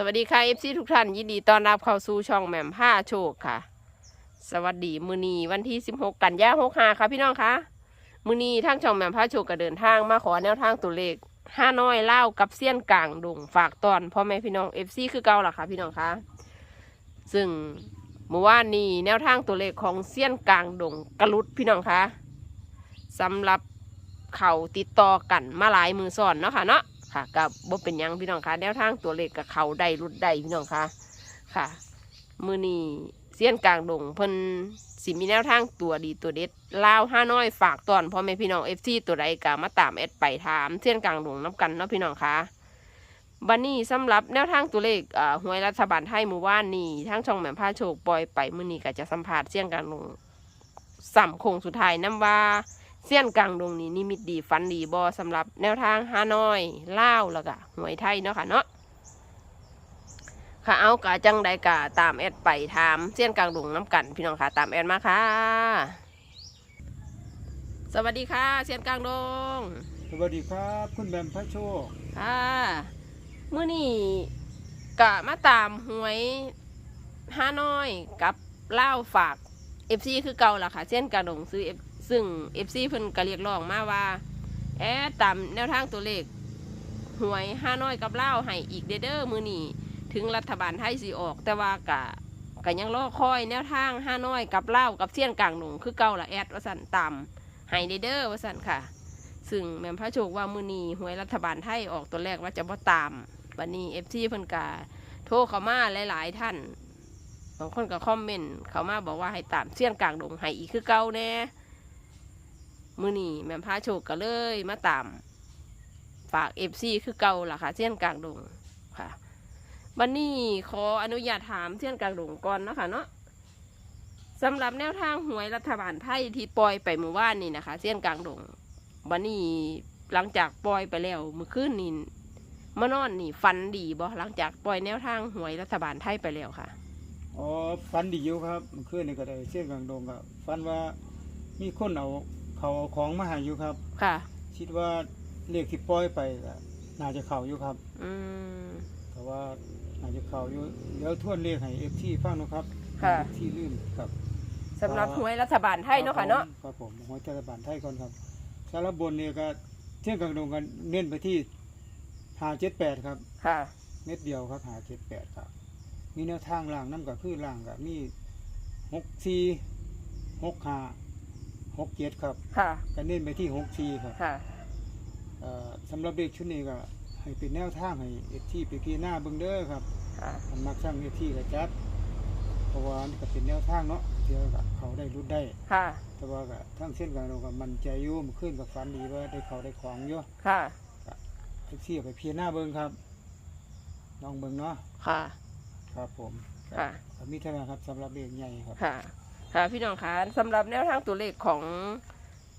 สวัสดีค่ะเอฟซีทุกท่านยินดีต้อนรับเข้าสู่ช่องแหม่มผ้าโชคค่ะ สวัสดีมือนีวันที่ 16 กันยาหกหาค่ะพี่น้องคะมือนีทางช่องแหม่มผ้าโชคก็เดินทางมาขอแนวทางตัวเลขห้าน้อยเล่าวกับเสี้ยนกลางดงฝากตอนพ่อแม่พี่น้องเอฟซีคือเก่าล่ะค่ะพี่น้องคะซึ่งเมื่อวานนี้แนวทางตัวเลขของเสี้ยนกลางดงกระลุดพี่น้องคะสำหรับเขาติดต่อกันมาหลายมือซ้อนเนาะค่ะเนาะ ค่ะกับบ่เป็นยังพี่น้องคะแนวทางตัวเลขกับเขาได้รุดได้พี่น้องคะค่ะ มือนี้เสี้ยนกลางดงเพิ่นสิมีแนวทางตัวดีตัวเด็ดลาวห้าน้อยฝากตอนพ่อแม่พี่น้องเอฟซีตัวใดกะมาตามแอดไปถามเสี้ยนกลางดงน้กันเนาะพี่น้องคะบันนี้สำหรับแนวทางตัวเลขหวยรัฐบาลไทยมือว่านนี้ทางช่องแหม่มผ้าโชคปล่อยไปมือนี้ก็จะสัมภาษณ์เสี้ยนกลางดงสัมคงสุดท้ายน้ำว่า เสี้ยนกลางดงนี้นิมิตดีฟันดีบอสำหรับแนวทางฮานอยเล่าวแล้วก็หวยไทยเนาะค่ะเนาะค่ะเอากะจังใดกะตามแอดไปถามเสี้ยนกลางดงน้ำกัน พี่น้องค่ะตามแอดมาค่ะ สวัสดีค่ะ เสี้ยนกลางดง สวัสดีครับ คุณแบมพระโชคค่ะเมื่อนี้กะมาตามหวยฮานอยกับเล่าวฝากเอฟซีคือเก่าล่ะค่ะ เส้นกระดงซื้อ F ซึ่งเอฟ ซึ่งเพิ่นก็เรียกร้องมาว่า แอดตามแนวทางตัวเลขหวยฮาน้อยกับเล่าให้อีกเด้อเด้อมือนี้ถึงรัฐบาลไทยสิออก แต่ว่ากะก็ยังรอคอยแนวทางฮาน้อยกับเล่ากับเสี้ยนกลางหนุ่งคือเก่าละแอดวสันตามให้เด้อเดอว่าสันค่ะ ซึ่งแม่พระโชคว่ามือนีหวยรัฐบาลไทยออกตัวแรกว่าจะบ่ตามวันนี้เอฟซีเพิ่นกาโทรเข้ามาหลาย ๆ ท่านบางคนก็คอมเมนต์เข้ามาบอกว่าให้ตามเสี้ยนกลางดงให้อีกคือเก่าแน่ มือนี้แม่พระโชคก็เลยมาตามฝากเอฟซีคือเก่าล่ะค่ะเสี้ยนกลางดงค่ะวันนี้ขออนุญาตถามเสี้ยนกลางดงก่อนนะคะเนาะสำหรับแนวทางหวยรัฐบาลไทยที่ปล่อยไปเมื่อวานนี่นะคะเสี้ยนกลางดงวันนี้หลังจากปล่อยไปแล้วเมื่อคืนนี่มานอนนี่ฟันดีบ่หลังจากปล่อยแนวทางหวยรัฐบาลไทยไปแล้วค่ะอ๋อฟันดีอยู่ครับเมื่อคืนนี่ก็ได้เส้นกลางดงครับฟันว่ามีคนเอา เขาเอาของมาให้อยู่ครับ ค่ะ คิดว่าเลขที่ปล่อยไปก็น่าจะเข้าอยู่ครับ อืม แต่ว่าน่าจะเข้าอยู่เดี๋ยวทวนเลขให้เอฟที่ฟังเนาะครับค่ะ ที่ลื่นครับสำหรับหวยรัฐบาลไทยเนาะค่ะเนาะ ครับผมหัวใจรัฐบาลไทยก่อนครับสารบบนเนี่ยก็เส้นกลางดงกันเน้นไปที่หาเจ็ดแปดครับ ค่ะ เม็ดเดียวครับหาเจ็ดแปดครับ มีแนวทางล่างน้ำกับคือล่างกับมีหกสี่หกห้า หกเจ็ดครับค่ะก็เน้นไปที่หกสี่ครับค่ะเอ่อสำหรับเด็กชุดนี้ก็ให้เป็นแนวทางให้เอฟที่ไปพีหน้าเบิ้งเด้อครับค่ะอันมักสร้างเอฟที่ก็จัดเพราะว่านี่ก็เป็นแนวทางเนาะเดี๋ยวก็เขาได้รุดได้ ค่ะแต่ว่าก็ทั้งเส้นกันเราก็มันใจอยู่มันขึ้นกับฟันดีว่าได้เขาได้ของเยอะค่ะทุกที่เอาไปพีหน้าเบิ้งครับลองเบิ้งเนาะค่ะ ครับผมค่ะ ก็มีเท่านั้นครับสำหรับเด็กใหญ่ครับ ค่ะ ค่ะพี่น้องคะสำหรับแนวทางตัวเลขของ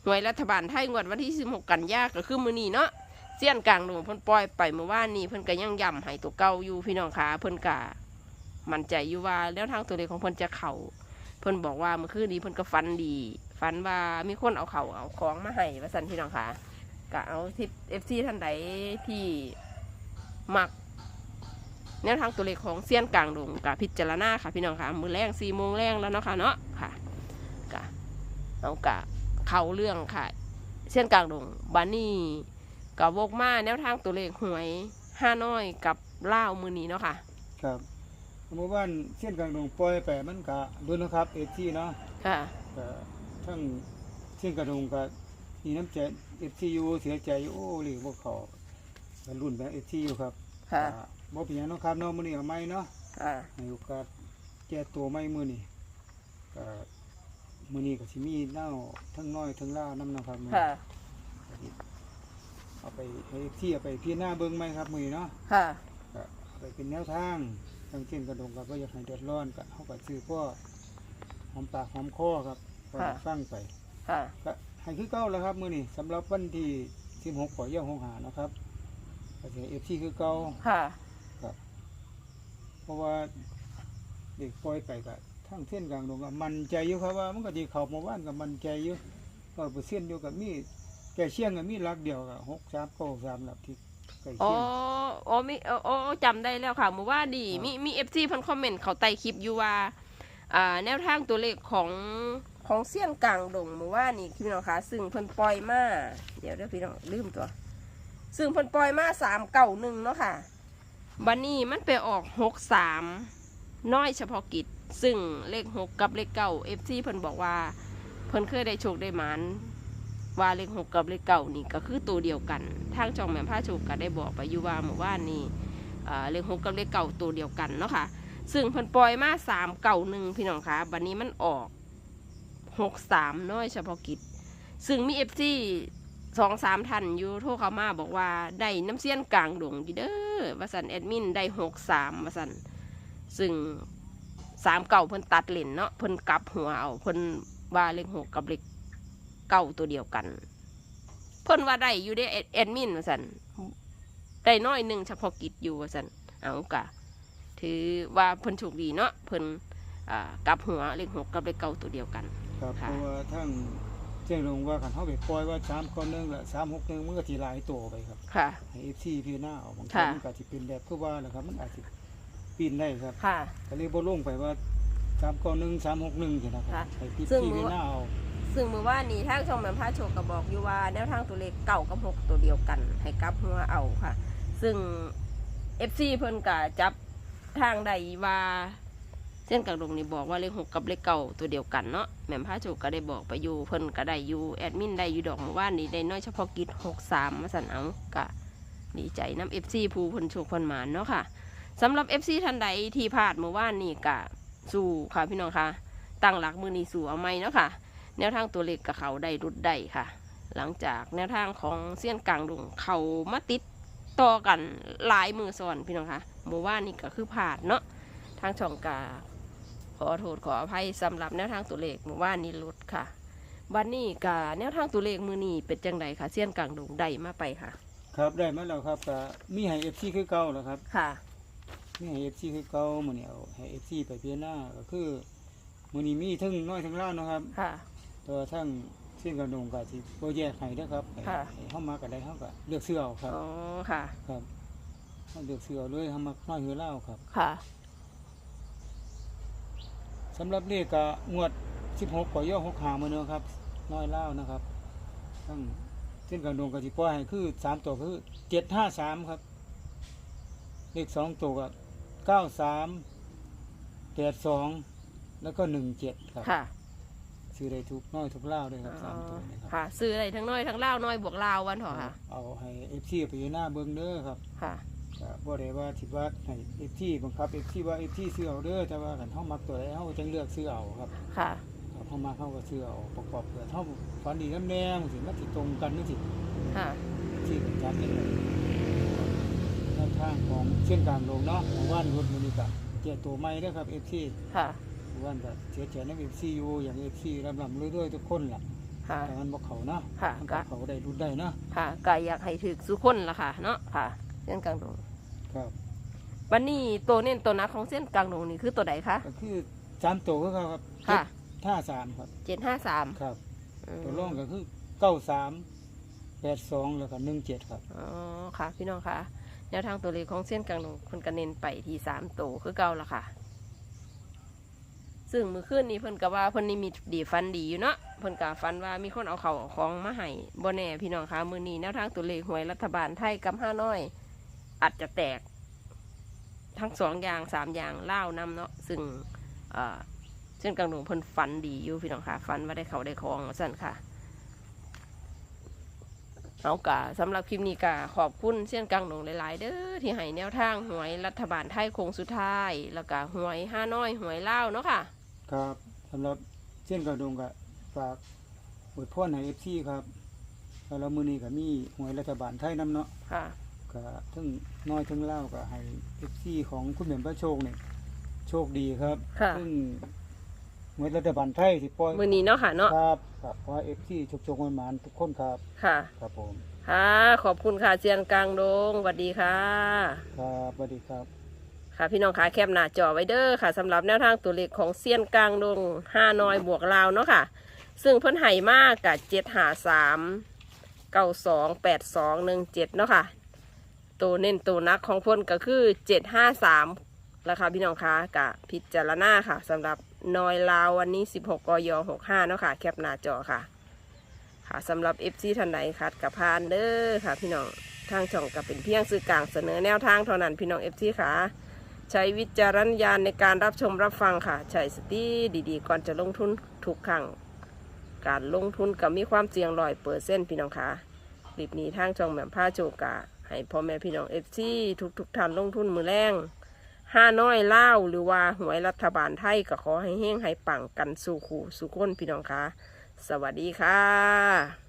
หน่วยรัฐบาลไทยงวดวันที่ 16 กันยาก็คือมือนี้เนาะเสี้ยนกลางดงเพิ่นปล่อยไปเมื่อวานนี้เพิ่นก็ยังย้ำให้ตัวเก่าอยู่พี่น้องคะเพิ่นก็มั่นใจอยู่ว่าแนวทางตัวเลขของเพิ่นจะเข้าเพิ่นบอกว่าเมื่อคืนนี้เพิ่นก็ฝันดีฝันว่ามีคนเอาเขาเอาของมาให้ว่าซั่นพี่น้องคะก็เอาทิป FC ท่านใดที่มัก แนวทางตัวเลขของเซียนกลางดงกับพิจารณาค่ะพี่น้องค่ะมือแรงสี่โมงแรงแล้วเนาะค่ะเนาะค่ะกะเอากะเขาเรื่องค่ะเซียนกลางดงบานี่กับวกมาแนวทางตัวเลขหวยห้าน้อยกับเล่าวมือนี้เนาะค่ะครับเมื่อวานเส้นกลางดงปล่อยไปมันก็รุ่นนะครับเอที่เนาะค่ะก็ทั้งเส้นกระดงก็มีน้ำใจเอทียูเสียใจอยู่โอ้หรือพวกเขาก็รุ่นแบบเอทียูครับค่ะก็ บ่เป็นหยังเนาะครับเนาะมื้อนี้เอาไม้เนาะค่ะให้โอกาสแก้ตัวไม้มื้อนี้ก็มื้อนี้ก็สิมีเน่าทั้งน้อยทั้งล่าวนำเนาะครับมื้อค่ะนี้เอาไปให้ที่เอาไปพี่หน้าเบิ่งไหมครับมื้อนี้เนาะ ค่ะก็เอาไปเป็นแนวทางทางเช่นกระดงก็บ่อยากให้เดือดร้อนก็เฮาก็ซื้อพ่อหอมปากหอมคอครับก็ฟังไปค่ะก็ให้คือเก้าแล้วครับมื้อนี้สำหรับวันที่16ขอเยี่ยมหงหานะครับก็สิเอฟซีคือเก้าค่ะเพ ราะว่าเด็กปล่อยไปก็ทั้งเส้นกลางดงก็มันใจอยู่ครับว่ามันก็สิเข้ามาบ้านก็มันใจอยู่ก็เปอร์เซ็นต์อยู่กับมีแก่เชียงก็มีหลักเดียวก็6 3 9 3หลักที่ใกล้อ๋อเคียง อ๋อมีอ๋ออ๋อจำได้แล้วค่ะเมื่อว่าดีครับ มีมีเอฟซีเพิ่นคอมเมนต์เขาใต้คลิปอยู่ว่าอ่า แนวทางตัวเลขของของเสี้ยนกลางดงเมื่อว่านี่พี่น้องคะซึ่งเพิ่นปล่อยมาเดี๋ยวเดี๋ยวพี่น้องลืมตัว ซึ่งเพิ่นปล่อยมาสามเก่าหนึ่งเนาะค่ะ บันนี้มันไปออกหกสามน้อยเฉพาะกิจ ซึ่งเลขหกกับเลขเก้าเอฟซีเพิ่นบอกว่า เพิ่นเคยได้โชคได้หมานว่าเลขหกกับเลขเก้านี่ก็คือตัวเดียวกันทางจองแม่ผ้าโชคก็ได้บอกไปอยู่ว่าเมื่อวานนี้อ่เลขหกกับเลขเก้าตัวเดียวกันเนาะค่ะซึ่งเพิ่นปล่อยมาสามเก่าหนึ่งพี่น้องคะบันนี้มันออกหกสามน้อยเฉพาะกิจ ซึ่งมีเอฟซี สองสามท่านอยู่โทรเข้ามาบอกว่าได้น้ำเสี้ยนกลางดงอยู่เด้อว่าสันแอดมินได้หกสามว่าสันซึ่งสามเก่าเพิ่นตัดเลนเนาะเพิ่นกลับหัวเอาเพิ่นว่าเลขหกกับเลขเก้าตัวเดียวกัน เพิ่นว่าได้อยู่ได้แอดมินว่าสันได้น้อยหนึ่งเฉพาะกิจอยู่ว่าสันเอากะถือว่าเพิ่นโชคดีเนาะเพิ่นอ่ากลับหัวเลขหกกับเลขเก้าตัวเดียวกันครับค่ะเพราะว่าทั้ง เจ้งลงว่าคันเฮาไปปล่อยว่า3ก้อนหนึงละ361มันก็สิหลายตัวไปครับค่ะให้ FC พี่หน้าเอาบางทีค่ะมันก็สิเป็นแบบคือว่าแหละครับ มันอาจสิปีนได้ครับค่ะ ก็เลยบ่ลงไปว่า3ก้อนหนึง361จังนะครัค่ะบให้พี่ซึ่ง พี่หน้าเอาซึ่งเมื่อวานนี้ทางช่องแม่นพาโชคก็บอกอยู่ว่าแนวทางตัวเลขเก่ากับหกตัวเดียวกัน ให้กลับหัวเอาค่ะ ซึ่ง FC เพิ่นก็จับทางใดว่า เส้นกลางดงนี่บอกว่าเลขหกกับเลขเก่าตัวเดียวกันเนาะแม่นพาโชคก็ได้บอกไปอยู่เพิ่นก็ได้อยู่แอดมินได้อยู่ดอกเมื่อวานนี้ได้น้อยเฉพาะกิจหกสามมาสั่นเอาก็ดีใจน้ำ FC ผู้เพิ่นโชคเพิ่นหมานเนาะค่ะสำหรับ FC ท่านใดที่พลาดเมื่อวานนี้ก็สู้ค่ะพี่น้องค่ะ ตั้งหลักมือนี้สู่เอาไหมเนาะค่ะ แนวทางตัวเลขกับเขาได้รุดได้ค่ะ หลังจากแนวทางของเส้นกลางดงเขามาติดต่อกันหลายมือซ้อนพี่น้องคะหมู่อว่านี่ก็คือผ่านเนาะทางช่องกา ขอโทษขออภัยสำหรับแนวทางตัวเลขหมู่ว่านี่รุดค่ะ วันนี้กาแนวทางตัวเลขมือนี้เป็นจังไดค่ะเสี้ยนกลางดงได้มาไปค่ะ ครับได้มาแล้วครับก็มีให้ FC คือเก่าแล้วครับ ค่ะ มีให้ FC คือเก่ามื้อนี้เอาให้ FC ไปพิจารณาก็คือมื้อนี้มีทั้งน้อยทั้งล้านเนาะครับ ค่ะแต่ว่าทั้งเส้นกระดงก็สิบ่แยกให้เด้อครับให้ค่ะให้เฮามาก็ได้เฮาก็เลือกซื้อเอาครับอ๋อค่ะ ครับเฮาเลือกซื้อเอาเลยเฮามักน้อยหือเล่าวครับ ค่ะ สำหรับเลขก็งวด 16กย6หามื้อเนาะครับ น้อยเล่าวนะครับทั้งเส้นกระดงก็สิปล่อยให้คือสามตัวคือ753ครับ เลขสองตัวก็93 82แล้วก็17ครับค่ะซื้อได้ทุกน้อยทุกเล่าวด้วยครับสามตัวนี่ครับค่ะ ซื้ออะไรทั้งน้อยทั้งเล่าวน้อยบวกลาววันเถอะค่ะ เอาให้ FC ไปอยู่หน้าเบิ่งเด้อครับค่ะก็ บ่ได้ว่าสิว่าให้ FC บังคับ FC ว่า FC ซื้อเอาเด้อแต่ว่าคันเฮามักตัวใดเฮาจังเลือกซื้อเอาครับค่ะ ครับเฮามักเฮาก็ซื้อเอาประกอบเพื่อเฮาฝันดีน้ำแดงสิมันสิตรงกันจังซี่ค่ะที่จัดเองเลยแนวทางของเส้นกลางลงเนาะของว่านรถมื้อนี้ก็เจ้าตัวใหม่เด้อครับ FC ค่ะว่านก็เสียใจนำ FC อยู่อย่าง FC ร่ำๆรวยๆทุกคนล่ะค่ะแต่มันบ่เข้าเนาะค่ะมันก็ก็เข้าได้รุดได้เนาะค่ะก็อยากให้ถึกสุคนละค่ะ เนาะค่ะเส้นกลางดง ครับวันนี้ตัวเน้นตัวนักของเส้นกลางดงนี่คือตัวใดคะ ก็คือสามตัวคือเขาครับค่ะ ท่าสามครับเจ็ดห้าสามครับ ตัวร่องก็คือเก้าสามแปดสองแล้วก็หนึ่งเจ็ดครับ อ๋อค่ะ พี่น้องค่ะแนวทางตัวเลขของเส้นกลางดงคนก็เน้นไปที่สามตัวคือเก่าละค่ะ ซึ่งมือคืนนี้เพิ่นก็ว่าเพิ่นนี่มีดีฟันดีอยู่เนาะเพิ่นก็ฟันว่ามีคนเอาเขาวเอาของมาให้บ่แน่พี่น้องค่ะมือนี้แนวทางตัวเลขหวยรัฐบาลไทยกับห้าน้อย อาจจะแตก ทั้งสองอย่างสามอย่างเล่าวนำเนาะซึ่งเอ่อเส้นกลางดงเพิ่นฟันดีอยู่พี่น้องค่ะฟันว่าได้เขาได้ของสั่นค่ะเอากะสำหรับคลิปนี้กะขอบคุณเส้นกลางหนงหลาย ๆ เด้อที่ให้แนวทางหวยรัฐบาลไทยโค้งสุดท้าย แล้วก็หวยห้าน้อยหวยเล่าวเนาะค่ะ ครับสำหรับเส้นกระดงก็ฝากอวยพรให้เอฟซีครับแล้วมือนี้ก็มีหวยรัฐบาลไทยน้ำเนาะค่ะ ก็ทั้งน้อยทั้งเล่าวก็ให้เอฟซีของคุณเหม่มพระโชคเนี่ยโชคดีครับค่ะ ซึ่งหวยรัฐบาลไทยที่ปล่อยมือนี้เนาะค่ะเนาะครับครับขอเอฟซีโชคโชคมันมานๆทุกคนครับ ค่ะครับผม ค่ะขอบคุณค่ะเซียนกลางดงสวัสดีค่ะ ครับสวัสดีครับ ค่ะพี่น้องคะแคปหน้าจอไว้เด้อค่ะสำหรับแนวทางตัวเลขของเซียนกลางดงห้าน้อยบวกลาวเนาะค่ะ ซึ่งเพิ่นไห่มากกับเจ็ดหาสามเก้าสองแปดสองหนึ่งเจ็ดเนาะค่ะ ตัวเน้นตัวนักของเพ่นก็คือเจ็ดห้าสามราคาพี่น้องคะกะพิจารณาค่ะสำหรับนอยลาววันนี้ 16กย65เนาะค่ะ แคปหน้าจอค่ะ ค่ะสำหรับ FC ท่านใดคัดกับพานเด้อค่ะ พี่น้องทางช่องก็เป็นเพียงสื่อกลางเสนอแนวทางเท่านั้นพี่น้อง FC ค่ะ ใช้วิจารณญาณในการรับชมรับฟังค่ะ ใช้สติดีๆ ก่อนจะลงทุนทุกครั้งการลงทุนก็มีความเสี่ยงร้อยเปอร์เซ็นต์พี่น้องค่ะคลิปนี้ทางช่องแหม่มผ้าโจกะ ให้พ่อแม่พี่น้อง FC ทุกทุกๆท่านลงทุนมือแรงห้าน้อยเล่าหรือว่าหวยรัฐบาลไทยก็ขอให้เฮงให้ปังกันสู่ขู่สู่คนพี่น้องคะสวัสดีค่ะ